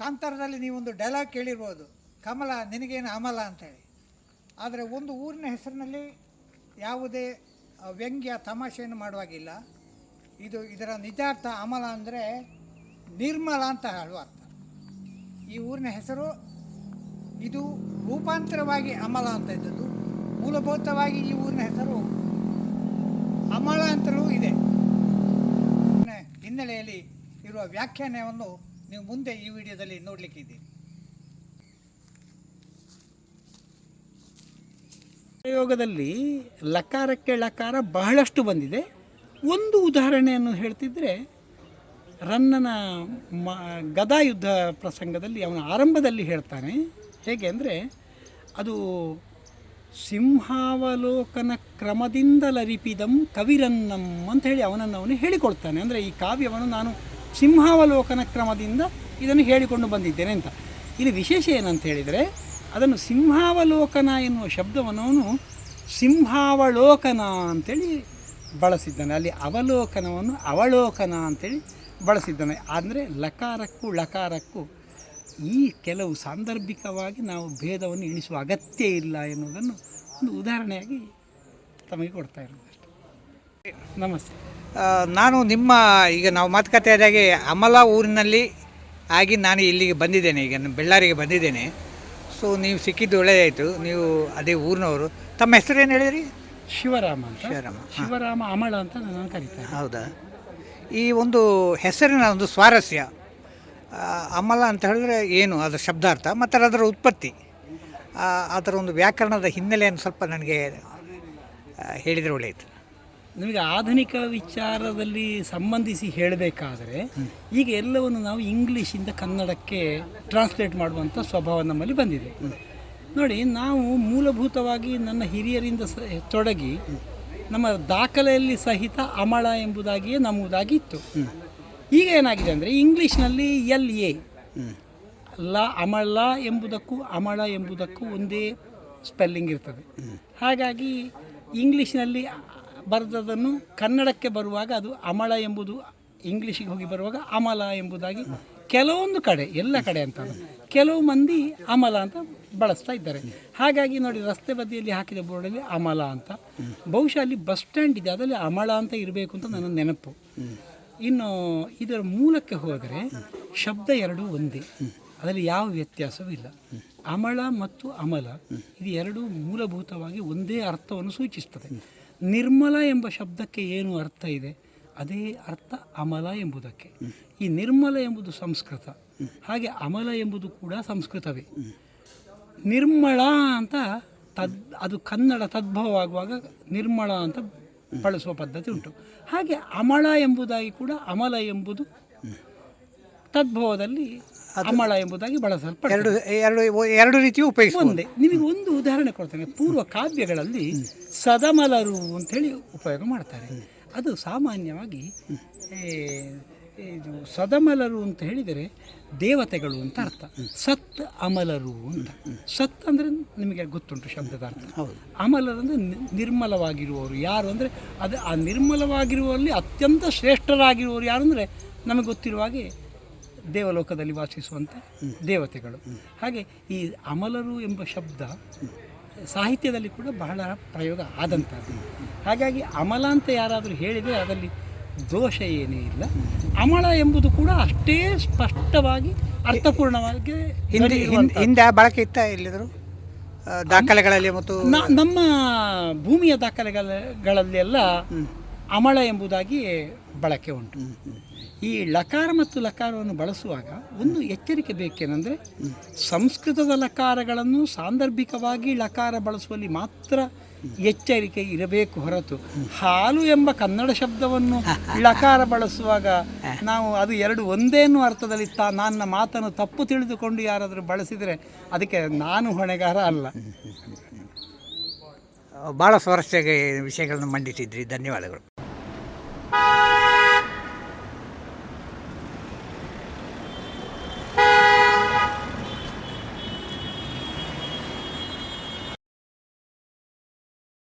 ಕಾಂತಾರದಲ್ಲಿ ನೀವೊಂದು ಡೈಲಾಗ್ ಕೇಳಿರ್ಬೋದು. ಕಮಲ, ನಿನಗೇನು ಅಮಲ ಅಂತೇಳಿ. ಆದರೆ ಒಂದು ಊರಿನ ಹೆಸರಿನಲ್ಲಿ ಯಾವುದೇ ವ್ಯಂಗ್ಯ ತಮಾಷೆಯನ್ನು ಮಾಡುವಾಗಿಲ್ಲ. ಇದು ಇದರ ನಿಜಾರ್ಥ ಅಮಲ ಅಂದರೆ ನಿರ್ಮಲ ಅಂತ ಹೇಳುವ ಅರ್ಥ. ಈ ಊರಿನ ಹೆಸರು ಇದು ರೂಪಾಂತರವಾಗಿ ಅಮಲ ಅಂತ ಇದ್ದದ್ದು. ಮೂಲಭೂತವಾಗಿ ಈ ಊರಿನ ಹೆಸರು ಅಮಲ ಅಂತಲೂ ಇದೆ. ಹಿನ್ನೆಲೆಯಲ್ಲಿ ಇರುವ ವ್ಯಾಖ್ಯಾನವನ್ನು ನೀವು ಮುಂದೆ ಈ ವಿಡಿಯೋದಲ್ಲಿ ನೋಡಲಿಕ್ಕಿದ್ದೀರಿ ಪ್ರಯೋಗದಲ್ಲಿ ಲಕಾರಕ್ಕೆ ಲಕಾರ ಬಹಳಷ್ಟು ಬಂದಿದೆ. ಒಂದು ಉದಾಹರಣೆಯನ್ನು ಹೇಳ್ತಿದ್ರೆ, ರನ್ನನ ಮ, ಗದಾ ಯುದ್ಧ ಪ್ರಸಂಗದಲ್ಲಿ ಅವನ ಆರಂಭದಲ್ಲಿ ಹೇಳ್ತಾನೆ. ಹೇಗೆ ಅಂದರೆ, ಅದು ಸಿಂಹಾವಲೋಕನ ಕ್ರಮದಿಂದ ಲರಿಪಿದಂ ಕವಿರನ್ನಂ ಅಂತ ಹೇಳಿ ಅವನನ್ನು ಅವನು ಹೇಳಿಕೊಡ್ತಾನೆ. ಅಂದರೆ ಈ ಕಾವ್ಯವನ್ನು ನಾನು ಸಿಂಹಾವಲೋಕನ ಕ್ರಮದಿಂದ ಇದನ್ನು ಹೇಳಿಕೊಂಡು ಬಂದಿದ್ದೇನೆ ಅಂತ. ಇಲ್ಲಿ ವಿಶೇಷ ಏನಂತ ಹೇಳಿದರೆ, ಅದನ್ನು ಸಿಂಹಾವಲೋಕನ ಎನ್ನುವ ಶಬ್ದವನ್ನು ಸಿಂಹಾವಲೋಕನ ಅಂತೇಳಿ ಬಳಸಿದ್ದಾನೆ. ಅಲ್ಲಿ ಅವಲೋಕನವನ್ನು ಅವಲೋಕನ ಅಂತೇಳಿ ಬಳಸಿದ್ದಾನೆ. ಅಂದರೆ ಲಕಾರಕ್ಕೂ ಲಕಾರಕ್ಕೂ ಈ ಕೆಲವು ಸಾಂದರ್ಭಿಕವಾಗಿ ನಾವು ಭೇದವನ್ನು ಎಣಿಸುವ ಅಗತ್ಯ ಇಲ್ಲ ಎನ್ನುವುದನ್ನು ಒಂದು ಉದಾಹರಣೆಯಾಗಿ ತಮಗೆ ಕೊಡ್ತಾ ಇರೋದು ನಮಸ್ತೆ. ನಾನು ನಿಮ್ಮ ಈಗ ನಾವು ಮಾತುಕತೆ ಆದಾಗೆ ಅಮಲ ಊರಿನಲ್ಲಿ ಆಗಿ ನಾನು ಇಲ್ಲಿಗೆ ಬಂದಿದ್ದೇನೆ ಈಗ ನಾನು ಬೆಳ್ಳಾರಿಗೆ ಬಂದಿದ್ದೇನೆ. ಸೊ ನೀವು ಸಿಕ್ಕಿದ್ದು ಒಳ್ಳೆಯದಾಯಿತು ನೀವು ಅದೇ ಊರಿನವರು. ತಮ್ಮ ಹೆಸರು ಏನು ಹೇಳಿದ್ರಿ? ಶಿವರಾಮ ಅಂತ. ಶಿವರಾಮ, ಶಿವರಾಮ ಅಮಳ ಅಂತ ನಾನು ಕರೀತಾರೆ. ಹೌದಾ? ಈ ಒಂದು ಹೆಸರಿನ ಒಂದು ಸ್ವಾರಸ್ಯ ಅಮಲ ಅಂತ ಹೇಳಿದ್ರೆ ಏನು? ಅದರ ಶಬ್ದಾರ್ಥ ಮತ್ತು ಅದರ ಉತ್ಪತ್ತಿ. ಅದರ ಒಂದು ವ್ಯಾಕರಣದ ಹಿನ್ನೆಲೆಯನ್ನು ಸ್ವಲ್ಪ ನನಗೆ ಹೇಳಿದರೆ ಒಳ್ಳೆಯಿತು ನಿಮಗೆ ಆಧುನಿಕ ವಿಚಾರದಲ್ಲಿ ಸಂಬಂಧಿಸಿ ಹೇಳಬೇಕಾದರೆ ಈಗ ಎಲ್ಲವನ್ನು ನಾವು ಇಂಗ್ಲೀಷಿಂದ ಕನ್ನಡಕ್ಕೆ ಟ್ರಾನ್ಸ್ಲೇಟ್ ಮಾಡುವಂಥ ಸ್ವಭಾವ ನಮ್ಮಲ್ಲಿ ಬಂದಿದೆ. ನೋಡಿ, ನಾವು ಮೂಲಭೂತವಾಗಿ ನನ್ನ ಹಿರಿಯರಿಂದ ತೊಡಗಿ ನಮ್ಮ ದಾಖಲೆಯಲ್ಲಿ ಸಹಿತ ಅಮಳ ಎಂಬುದಾಗಿಯೇ ನಮ್ಮದಾಗಿತ್ತು. ಈಗ ಏನಾಗಿದೆ ಅಂದರೆ ಇಂಗ್ಲೀಷ್ನಲ್ಲಿ ಎಲ್ ಎ, ಲ ಅಮಳ ಎಂಬುದಕ್ಕೂ ಅಮಳ ಎಂಬುದಕ್ಕೂ ಒಂದೇ ಸ್ಪೆಲ್ಲಿಂಗ್ ಇರ್ತದೆ. ಹಾಗಾಗಿ ಇಂಗ್ಲೀಷ್ನಲ್ಲಿ ಬರೆದದನ್ನು ಕನ್ನಡಕ್ಕೆ ಬರುವಾಗ ಅದು ಅಮಳ ಎಂಬುದು ಇಂಗ್ಲೀಷಿಗೆ ಹೋಗಿ ಬರುವಾಗ ಅಮಲ ಎಂಬುದಾಗಿ ಕೆಲವೊಂದು ಕಡೆ, ಎಲ್ಲ ಕಡೆ ಅಂತ. ಕೆಲವು ಮಂದಿ ಅಮಲ ಅಂತ ಬಳಸ್ತಾ ಇದ್ದಾರೆ. ಹಾಗಾಗಿ ನೋಡಿ, ರಸ್ತೆ ಬದಿಯಲ್ಲಿ ಹಾಕಿದ ಬೋರ್ಡಲ್ಲಿ ಅಮಲ ಅಂತ. ಬಹುಶಃ ಅಲ್ಲಿ ಬಸ್ ಸ್ಟ್ಯಾಂಡ್ ಇದೆ, ಅದರಲ್ಲಿ ಅಮಳ ಅಂತ ಇರಬೇಕು ಅಂತ ನನ್ನ ನೆನಪು. ಇನ್ನು ಇದರ ಮೂಲಕ್ಕೆ ಹೋದರೆ ಶಬ್ದ ಎರಡೂ ಒಂದೇ. ಅದರಲ್ಲಿ ಯಾವ ವ್ಯತ್ಯಾಸವೂ ಇಲ್ಲ. ಅಮಳ ಮತ್ತು ಅಮಲ, ಇದು ಎರಡೂ ಮೂಲಭೂತವಾಗಿ ಒಂದೇ ಅರ್ಥವನ್ನು ಸೂಚಿಸ್ತದೆ. ನಿರ್ಮಲ ಎಂಬ ಶಬ್ದಕ್ಕೆ ಏನು ಅರ್ಥ ಇದೆ? ಅದೇ ಅರ್ಥ ಅಮಲ ಎಂಬುದಕ್ಕೆ. ಈ ನಿರ್ಮಲ ಎಂಬುದು ಸಂಸ್ಕೃತ. ಹಾಗೆ ಅಮಲ ಎಂಬುದು ಕೂಡ ಸಂಸ್ಕೃತವೇ. ನಿರ್ಮಳ ಅಂತ ತದ್, ಅದು ಕನ್ನಡ ತದ್ಭವವಾಗುವಾಗ ನಿರ್ಮಳ ಅಂತ ಬಳಸುವ ಪದ್ಧತಿ ಉಂಟು. ಹಾಗೆ ಅಮಳ ಎಂಬುದಾಗಿ ಕೂಡ ಅಮಲ ಎಂಬುದು ತದ್ಭವದಲ್ಲಿ ಅಮಳ ಎಂಬುದಾಗಿ ಬಳಸಲ್ಪಡ್ತದೆ. ಎರಡು ಎರಡು ಎರಡು ಒಂದೇ. ನಿಮಗೆ ಒಂದು ಉದಾಹರಣೆ ಕೊಡ್ತೇನೆ. ಪೂರ್ವ ಕಾವ್ಯಗಳಲ್ಲಿ ಸದಮಲರು ಅಂತೇಳಿ ಉಪಯೋಗ ಮಾಡ್ತಾರೆ. ಅದು ಸಾಮಾನ್ಯವಾಗಿ ಏ, ಇದು ಸದಮಲರು ಅಂತ ಹೇಳಿದರೆ ದೇವತೆಗಳು ಅಂತ ಅರ್ಥ. ಸತ್ ಅಮಲರು ಅಂತ. ಸತ್ ಅಂದರೆ ನಿಮಗೆ ಗೊತ್ತುಂಟು ಶಬ್ದದ ಅರ್ಥ. ಅಮಲರು ಅಂದರೆ ನಿರ್ಮಲವಾಗಿರುವವರು. ಯಾರು ಅಂದರೆ ಅದು ಆ ನಿರ್ಮಲವಾಗಿರುವಲ್ಲಿ ಅತ್ಯಂತ ಶ್ರೇಷ್ಠರಾಗಿರುವವರು ಯಾರು ಅಂದರೆ ನಮಗೆ ಗೊತ್ತಿರುವ ಹಾಗೆ ದೇವಲೋಕದಲ್ಲಿ ವಾಸಿಸುವಂಥ ದೇವತೆಗಳು. ಹಾಗೆ ಈ ಅಮಲರು ಎಂಬ ಶಬ್ದ ಸಾಹಿತ್ಯದಲ್ಲಿ ಕೂಡ ಬಹಳ ಪ್ರಯೋಗ ಆದಂಥದ್ದು. ಹಾಗಾಗಿ ಅಮಲ ಅಂತ ಯಾರಾದರೂ ಹೇಳಿದರೆ ಅದರಲ್ಲಿ ದೋಷ ಏನೇ ಇಲ್ಲ. ಅಮಳ ಎಂಬುದು ಕೂಡ ಅಷ್ಟೇ ಸ್ಪಷ್ಟವಾಗಿ ಅರ್ಥಪೂರ್ಣವಾಗಿ ಹಿಂದೆ. ಹಿಂದೆ ಬಳಕೆ ಇತ್ತ ಎಲ್ಲಿದ್ರು? ದಾಖಲೆಗಳಲ್ಲಿ ಮತ್ತು ನಮ್ಮ ಭೂಮಿಯ ದಾಖಲೆಗಳಲ್ಲೆಲ್ಲ ಅಮಳ ಎಂಬುದಾಗಿ ಬಳಕೆ ಉಂಟು. ಈ ಲಕಾರ ಮತ್ತು ಲಕಾರವನ್ನು ಬಳಸುವಾಗ ಒಂದು ಎಚ್ಚರಿಕೆ ಬೇಕೇನೆಂದರೆ ಸಂಸ್ಕೃತದ ಲಕಾರಗಳನ್ನು ಸಾಂದರ್ಭಿಕವಾಗಿ ಲಕಾರ ಬಳಸುವಲ್ಲಿ ಮಾತ್ರ ಎಚ್ಚರಿಕೆ ಇರಬೇಕು ಹೊರತು ಹಾಲು ಎಂಬ ಕನ್ನಡ ಶಬ್ದವನ್ನು ಲಕಾರ ಬಳಸುವಾಗ ನಾವು ಅದು ಎರಡು ಒಂದೇ ಅರ್ಥದಲ್ಲಿ ತಾ ನನ್ನ ಮಾತನ್ನು ತಪ್ಪು ತಿಳಿದುಕೊಂಡು ಯಾರಾದರೂ ಬಳಸಿದರೆ ಅದಕ್ಕೆ ನಾನು ಹೊಣೆಗಾರ ಅಲ್ಲ. ಭಾಳ ಸ್ವಾರಸ್ಯ ವಿಷಯಗಳನ್ನು ಮಂಡಿಸಿದ್ರಿ. ಧನ್ಯವಾದಗಳು.